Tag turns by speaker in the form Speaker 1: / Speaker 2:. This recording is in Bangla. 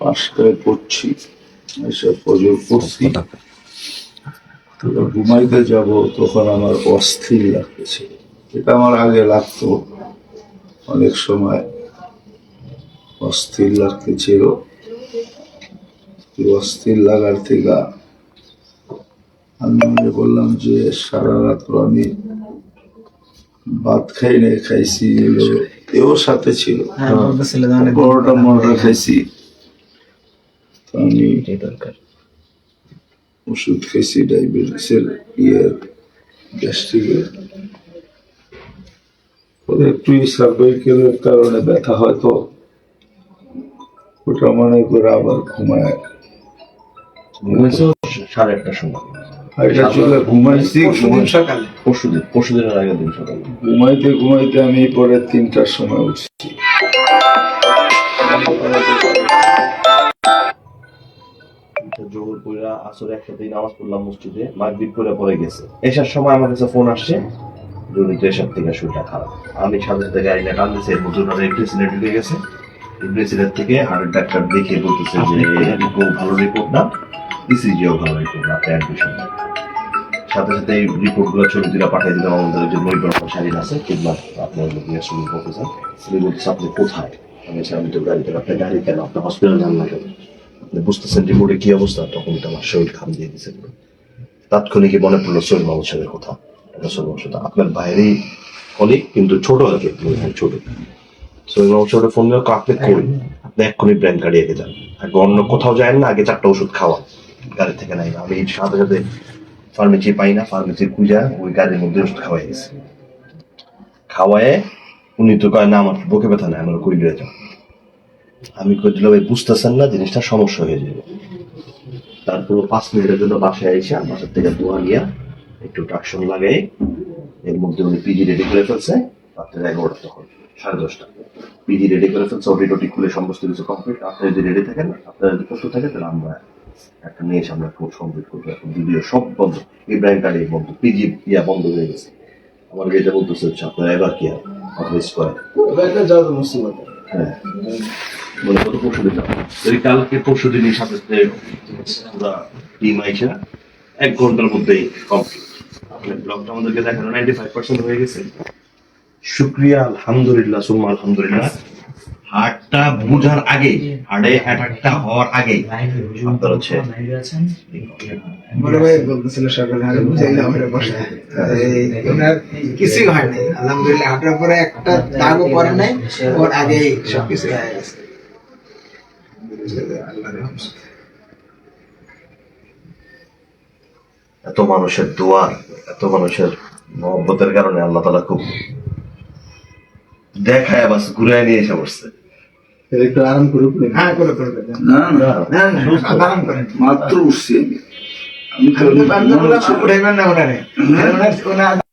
Speaker 1: পাঁচটায় পড়ছি এসে ফজর পড়ছি। তো ঘুমাইতে যাব তখন আমার অস্থির লাগতেছে। এটা আমার আগে লাগতো। অনেক সময় অস্থির লাগতেছিল। অস্থির লাগার থেকে আমি মনে করলাম যে সারা রাত্র আমি ভাত খাই নাই খাইছি এও সাথে ছিল।
Speaker 2: হ্যাঁ
Speaker 1: বড়টা মনটা খাইছি ওষুধ খাইছি ডায়াবেটিসের ইয়ে গ্যাস্ট্রিকের একটু সার্ভাইকেলের কারণে ব্যথা হয় তো ওটা মনে করে আবার ঘুমায়।
Speaker 3: সাড়ে একটার সময়।
Speaker 1: ঘুমাইছি
Speaker 2: সকালে।
Speaker 3: পরশু দিন আগের দিন সকালে।
Speaker 1: ঘুমাইতে ঘুমাইতে আমি পরে তিনটার সময় উঠছি।
Speaker 3: জোহর কইরা আসর একসাথে নামাজ পড়লাম মসজিদে মাগরিব করে পরে গেছে। এসার সময় আমার কাছে ফোন আসছে জনিত এসার থেকে শরীরটা খারাপ। আমি সাথে সাথে গাড়ি না কান্দিছে ঢুকে গেছে। থেকে হার্টের ডাক্তার দেখে বলতেছে যে ভালো রিপোর্ট না? ইসিজিও ভালো রিপোর্ট না আপনি অ্যাডমিশন সাথে সাথে এই রিপোর্টগুলো ছবি তুলে পাঠিয়ে দিলাম আমাদের যে আছে কিংবা আপনার নিয়ে বলতেছে আপনি কোথায়? আমি আমি তো গাড়িতে আপনার গাড়ি কেন আপনার হসপিটাল যান না কেন? বুঝতেছেন রিপোর্টে কি অবস্থা? তখন আমার শরীর খাম দিয়ে দিয়েছে তাৎক্ষণিকই মনে পড়ল সৈল সাহেবের কথা। সৈল মামুদ আপনার বাইরেই কলিগ কিন্তু ছোট আর কি ছোট। সৈল সাহেবের ফোন দিয়ে আপনি কই আপনি এক্ষুনি ব্র্যান্ড গাড়ি এগিয়ে যান। আগে অন্য কোথাও যায় না, আগে চারটা ওষুধ খাওয়া গাড়ি থেকে নাই। আমি সাথে সাথে ফার্মেসি পাই না ফার্মেসি খুঁজা, ওই গাড়ির মধ্যে ওষুধ খাওয়াই গেছে খাওয়ায় উনি তো কয়, না, আমার বুকে ব্যথা নাই, আমার কই যাও আমি কই দিলাম ভাই বুঝতেছেন না জিনিসটা সমস্যা হয়ে যাবে। তারপর পাঁচ মিনিটের জন্য বাসায় এসে বাসার থেকে দোয়া নিয়ে একটু ট্রাকশন লাগাই এর মধ্যে উনি পিজি রেডি করে ফেলছে রাত্রে এগারোটা তখন সাড়ে দশটা। পিজি রেডি করে ফেলছে ওটি টোটি খুলে সমস্ত কিছু কমপ্লিট আপনি যদি রেডি থাকেন আপনারা যদি প্রস্তুত থাকেন তাহলে আমরা একটা নিয়ে এসে আমরা কোর্স কমপ্লিট করব। এখন ভিডিও সব বন্ধ এই ইব্রাহিম কার্ড বন্ধ পিজি ইয়া বন্ধ হয়ে গেছে। আমার যেটা বলতেছে হচ্ছে আপনারা এবার কি আর অফিস করে
Speaker 2: এটা যত মুসিবত
Speaker 3: হ্যাঁ। বলে, কত পরশু দিন যদি কালকে পরশু দিনই সাথে পুরা টিম আইসা, এক ঘণ্টার মধ্যেই কমপ্লিট আপনার ব্লগটা আমাদেরকে দেখানো নাইনটি ফাইভ পার্সেন্ট হয়ে গেছে। শুক্রিয়া, আলহামদুলিল্লাহ, সুম্মা, আলহামদুলিল্লাহ। হার্টটা বুঝার আগে হার্টে অ্যাটাকটা হওয়ার আগে আপনার
Speaker 2: আলহামদুলিল্লাহ হাঁটার পরে একটা দাগও পরে নাই, ওর আগেই সবকিছু হয়ে গেছে।
Speaker 3: এত মানুষের দোয়ার এত মানুষের মহব্বতের কারণে আল্লাহ তালা খুব দেখায় বাস ঘুরে নিয়ে এসে বসছে।
Speaker 4: একটু আরাম করুক
Speaker 2: হ্যাঁ করে করে করে।
Speaker 1: না না
Speaker 2: না না আরাম করেন।
Speaker 1: মাত্র উঠছি আমি। আমি